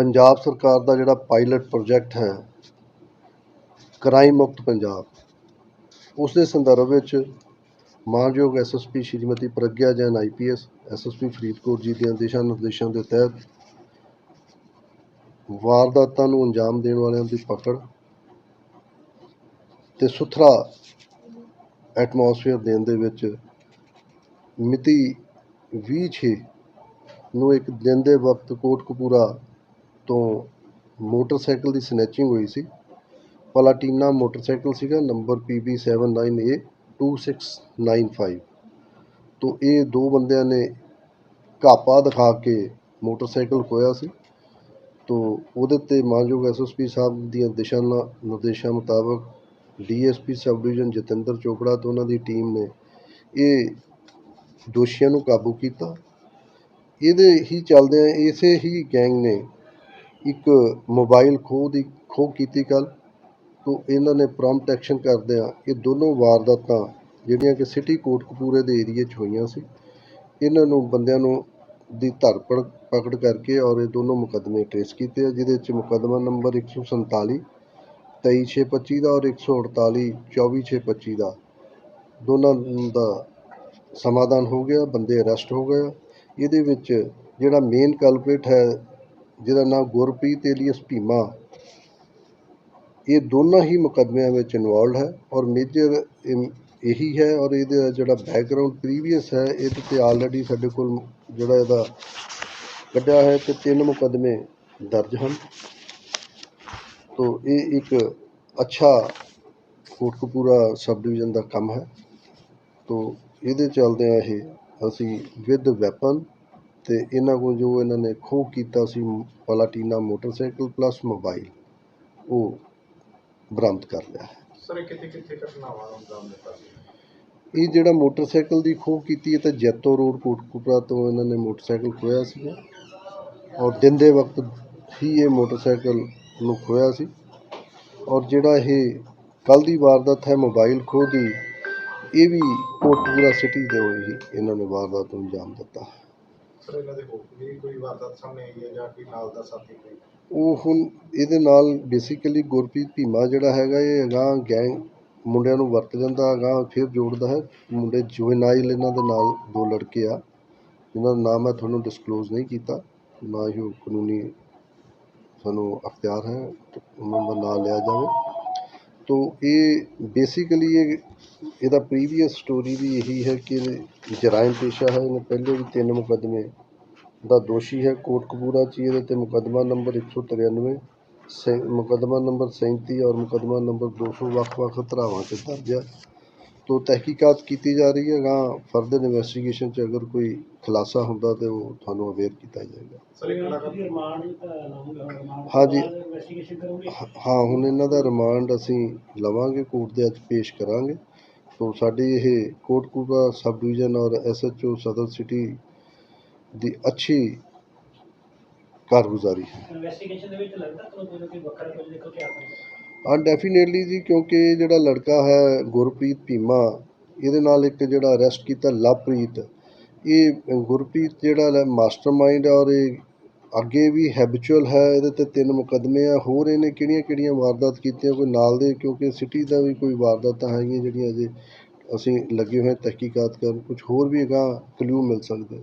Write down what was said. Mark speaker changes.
Speaker 1: ਪੰਜਾਬ ਸਰਕਾਰ ਦਾ ਜਿਹੜਾ pilot project ਹੈ, ਕ੍ਰਾਈਮ ਮੁਕਤ ਪੰਜਾਬ ਉਸ ਦੇ ਸੰਦਰਭ ਵਿੱਚ ਮਾਨਯੋਗ SSP Shrimati Pragya Jain IPS SSP Faridkot ji ਦੇ ਦਿਸ਼ਾ ਨਿਰਦੇਸ਼ਾਂ ਦੇ ਤਹਿਤ ਵਾਰਦਾਤਾਂ ਨੂੰ ਅੰਜਾਮ ਦੇਣ ਵਾਲਿਆਂ ਦੀ ਪਕੜ ਤੇ ਸੁਥਰਾ ਐਟਮੋਸਫੇਅਰ ਦੇਣ ਦੇ ਵਿੱਚ ਮਿਤੀ 20/6 ਨੂੰ ਇੱਕ ਦਿਨ ਦੇ ਵਕਤ ਕੋਟਕਪੂਰਾ ਤੋਂ ਮੋਟਰਸਾਈਕਲ ਦੀ ਸਨੈਚਿੰਗ ਹੋਈ ਸੀ। ਪਲਾਟੀਨਾ ਮੋਟਰਸਾਈਕਲ ਸੀਗਾ, ਨੰਬਰ PB79A 2695 ਤੋਂ ਇਹ ਦੋ ਬੰਦਿਆਂ ਨੇ ਘਾਪਾ ਦਿਖਾ ਕੇ ਮੋਟਰਸਾਈਕਲ ਖੋਇਆ ਸੀ। ਤੋਂ ਉਹਦੇ ਤੇ ਮਾਨਯੋਗ ਐਸਐਸਪੀ ਸਾਹਿਬ ਦੀਆਂ ਦਿਸ਼ਾ ਨ- ਨਿਰਦੇਸ਼ਾਂ ਮੁਤਾਬਕ DSP sub division Jatinder Chopra ਤੇ ਉਹਨਾਂ ਦੀ ਟੀਮ ਨੇ ਇਹ ਦੋਸ਼ੀਆਂ ਨੂੰ ਕਾਬੂ ਕੀਤਾ। ਇਹਦੇ ਹੀ ਚੱਲਦਿਆਂ ਇਸੇ ਹੀ ਗੈਂਗ ਨੇ ਇੱਕ ਮੋਬਾਈਲ ਖੋਹ ਦੀ ਖੋਹ ਕੀਤੀ ਕੱਲ ਤੋਂ ਇਹਨਾਂ ਨੇ ਪ੍ਰੋਮਪਟ ਐਕਸ਼ਨ ਕਰਦਿਆਂ ਇਹ ਦੋਨੋਂ ਵਾਰਦਾਤਾਂ ਜਿਹੜੀਆਂ ਕਿ ਸਿਟੀ ਕੋਟਕਪੂਰੇ ਦੇ ਏਰੀਏ 'ਚ ਹੋਈਆਂ ਸੀ, ਇਹਨਾਂ ਨੂੰ ਬੰਦਿਆਂ ਨੂੰ ਦੀ ਧਰਪੜ ਪਕੜ ਕਰਕੇ ਔਰ ਇਹ ਦੋਨੋਂ ਮੁਕੱਦਮੇ ਟ੍ਰੇਸ ਕੀਤੇ ਆ, ਜਿਹਦੇ 'ਚ ਮੁਕੱਦਮਾ ਨੰਬਰ 147 23625 ਦਾ ਔਰ 148 24625 ਦਾ। ਦੋਨਾਂ ਦਾ ਸਮਾਧਾਨ ਹੋ ਗਿਆ, ਬੰਦੇ ਅਰੈਸਟ ਹੋ ਗਏ। ਇਹਦੇ ਵਿੱਚ ਜਿਹੜਾ ਮੇਨ ਕਲਪਰੇਟ ਹੈ ਜਿਹਦਾ ਨਾਮ ਗੁਰਪ੍ਰੀਤ ਏਲੀਅਸ ਭੀਮਾ। ਇਹ ਦੋਨਾਂ ਹੀ ਮੁਕੱਦਮਿਆਂ ਵਿੱਚ ਇਨਵੋਲਡ ਹੈ ਔਰ ਮੇਜਰ ਇਹੀ ਹੈ ਔਰ ਇਹਦਾ ਜਿਹੜਾ ਬੈਕਗ੍ਰਾਉਂਡ ਪ੍ਰੀਵੀਅਸ ਹੈ ਇਹਦੇ ਤੇ ਆਲਰੇਡੀ ਸਾਡੇ ਕੋਲ ਜਿਹੜਾ ਇਹਦਾ ਕੱਢਿਆ ਹੈ ਤੇ ਤਿੰਨ ਮੁਕੱਦਮੇ ਦਰਜ ਹਨ। ਤੋ ਇਹ ਇੱਕ ਅੱਛਾ ਕੋਟਕਪੂਰਾ ਸਬ ਡਿਵੀਜ਼ਨ ਦਾ ਕੰਮ ਹੈ। ਤੋ ਇਹਦੇ ਚੱਲਦਿਆਂ ਇਹ ਅਸੀਂ ਵਿਦ ਵੈਪਨ ਤੇ ਇਹਨਾਂ ਕੋਲ ਜੋ ਇਹਨਾਂ ਨੇ ਖੋਹ ਕੀਤਾ ਸੀ ਪਲਾਟੀਨਾ ਮੋਟਰਸਾਈਕਲ ਪਲੱਸ ਮੋਬਾਈਲ ਉਹ ਬਰਾਮਦ ਕਰ ਲਿਆ ਹੈ।
Speaker 2: ਸਰ ਇਹ ਕਿੱਥੇ ਕਿੱਥੇ ਘਟਨਾਵਾਂ ਅੰਜਾਮ ਦਿੱਤਾ ਸੀ?
Speaker 1: ਇਹ ਜਿਹੜਾ ਮੋਟਰਸਾਈਕਲ ਦੀ ਖੋਹ ਕੀਤੀ ਹੈ ਤਾਂ ਜੈਤੋ ਰੋਡ ਕੋਟਕਪੂਰਾ ਤੋਂ ਇਹਨਾਂ ਨੇ ਮੋਟਰਸਾਈਕਲ ਖੋਇਆ ਸੀ ਔਰ ਦਿਨ ਦੇ ਵਕਤ ਹੀ ਇਹ ਮੋਟਰਸਾਈਕਲ ਨੂੰ ਖੋਇਆ ਸੀ। ਔਰ ਜਿਹੜਾ ਇਹ ਕੱਲ ਦੀ ਵਾਰਦਾਤ ਹੈ ਮੋਬਾਈਲ ਖੋਹ ਦੀ ਇਹ ਵੀ ਕੋਟਕਪੂਰਾ ਸਿਟੀ ਦੇ ਹੀ ਇਹਨਾਂ ਨੇ ਵਾਰਦਾਤ ਨੂੰ ਅੰਜਾਮ ਦਿੱਤਾ
Speaker 2: ਸਰ ਇਹਨਾਂ ਦੇ ਹੋਰ ਵੀ ਕੋਈ ਵਾਰਦਾਤ ਸਾਹਮਣੇ ਆਈ ਹੈ ਜਾਂ ਕੋਈ ਨਾਲ ਦਾ ਸਾਥੀ ਕੋਈ?
Speaker 1: ਉਹ ਹੁਣ ਇਹਦੇ ਨਾਲ ਬੇਸਿਕਲੀ ਗੁਰਪ੍ਰੀਤ ਭੀਮਾ ਜਿਹੜਾ ਹੈਗਾ ਇਹ ਅਗਾਂਹ ਗੈਂਗ ਮੁੰਡਿਆਂ ਨੂੰ ਵਰਤ ਲੈਂਦਾ ਅਗਾਂਹ ਫਿਰ ਜੋੜਦਾ ਹੈ। ਮੁੰਡੇ ਜੁਵੇਨਾਈਲ ਇਹਨਾਂ ਦੇ ਨਾਲ ਦੋ ਲੜਕੇ ਆ, ਜਿਨ੍ਹਾਂ ਦਾ ਨਾਮ ਮੈਂ ਤੁਹਾਨੂੰ ਡਿਸਕਲੋਜ਼ ਨਹੀਂ ਕੀਤਾ, ਨਾ ਹੀ ਉਹ ਕਾਨੂੰਨੀ ਸਾਨੂੰ ਅਖਤਿਆਰ ਹੈ, ਉਹਨਾਂ ਦਾ ਨਾਂ ਲਿਆ ਜਾਵੇ। ਤੋ ਇਹ ਬੇਸਿਕਲੀ ਇਹ, ਇਹਦਾ ਪ੍ਰੀਵੀਅਸ ਸਟੋਰੀ ਵੀ ਇਹੀ ਹੈ ਕਿ ਜਰਾਇਮ ਪੇਸ਼ਾ ਹੈ, ਇਹਨੇ ਪਹਿਲੇ ਵੀ ਤਿੰਨ ਮੁਕੱਦਮੇ ਦਾ ਦੋਸ਼ੀ ਹੈ ਕੋਟਕਪੂਰਾ 'ਚ ਹੀ ਇਹਦੇ ਤੇ ਮੁਕੱਦਮਾ ਨੰਬਰ ਇੱਕ ਸੌ 193 ਸ, ਮੁਕੱਦਮਾ ਨੰਬਰ 37 ਔਰ ਮੁਕੱਦਮਾ ਨੰਬਰ ਦੋ ਸੌ ਵੱਖ-ਵੱਖ ਧਾਰਾਵਾਂ 'ਚ ਦਰਜ ਹੈ। ਤੋ ਤਹਿਕੀਕਾਤ ਕੀਤੀ ਜਾ ਰਹੀ ਹੈ ਅਗਾਂਹ ਫਰਦਰ ਇਨਵੈਸਟੀਗੇਸ਼ਨ 'ਚ ਅਗਰ ਕੋਈ ਖੁਲਾਸਾ ਹੁੰਦਾ ਤੇ ਉਹ ਤੁਹਾਨੂੰ ਅਵੇਅਰ ਕੀਤਾ ਜਾਏਗਾ। ਹਾਂਜੀ। ਹ- ਹੁਣ ਇਹਨਾਂ ਦਾ ਰਿਮਾਂਡ ਅਸੀਂ ਲਵਾਂਗੇ ਕੋਰਟ ਦੇ ਅੱਜ ਪੇਸ਼ ਕਰਾਂਗੇ। ਤੋ ਸਾਡੀ ਇਹ ਕੋਟਕਪੂਰਾ ਸਬ ਡਿਵੀਜ਼ਨ ਔਰ ਐਸਐਚਓ ਸਦਰ ਸਿਟੀ ਦੀ ਅੱਛੀ ਕਾਰਗੁਜ਼ਾਰੀ ਹੈ।
Speaker 3: ਇਨਵੈਸਟੀਗੇਸ਼ਨ ਦੇ ਵਿੱਚ ਲੱਗਦਾ ਤੁਹਾਨੂੰ ਕੋਈ ਵੱਖਰਾ ਕੁਝ ਨਿਕਲ ਕੇ ਆਉਂਦਾ
Speaker 1: ਹਾਂ ਡੈਫੀਨੇਟਲੀ ਜੀ, ਕਿਉਂਕਿ ਜਿਹੜਾ ਲੜਕਾ ਹੈ, ਗੁਰਪ੍ਰੀਤ ਭੀਮਾ, ਇਹਦੇ ਨਾਲ ਇੱਕ ਜਿਹੜਾ ਅਰੈਸਟ ਕੀਤਾ ਲਵਪ੍ਰੀਤ। ਇਹ ਗੁਰਪ੍ਰੀਤ ਜਿਹੜਾ ਮਾਸਟਰਮਾਈਂਡ ਔਰ ਇਹ ਅੱਗੇ ਵੀ ਹੈਬਿਚੁਅਲ ਹੈ, ਇਹਦੇ ਤੇ ਤਿੰਨ ਮੁਕੱਦਮੇ ਆ। ਹੋਰ ਇਹਨੇ ਕਿਹੜੀਆਂ ਕਿਹੜੀਆਂ ਵਾਰਦਾਤ ਕੀਤੀਆਂ? ਕੋਈ ਨਾਲ ਦੇ, ਕਿਉਂਕਿ ਸਿਟੀ ਦਾ ਵੀ ਕੋਈ ਵਾਰਦਾਤਾਂ ਹੈਗੀਆਂ ਜਿਹੜੀਆਂ ਅਜੇ ਅਸੀਂ ਲੱਗੇ ਹੋਏ ਤਹਿਕੀਕਾਤ ਕਰਨ। ਕੁਝ ਹੋਰ ਵੀ ਅਗਾਂਹ ਕਲੂ ਮਿਲ ਸਕਦੇ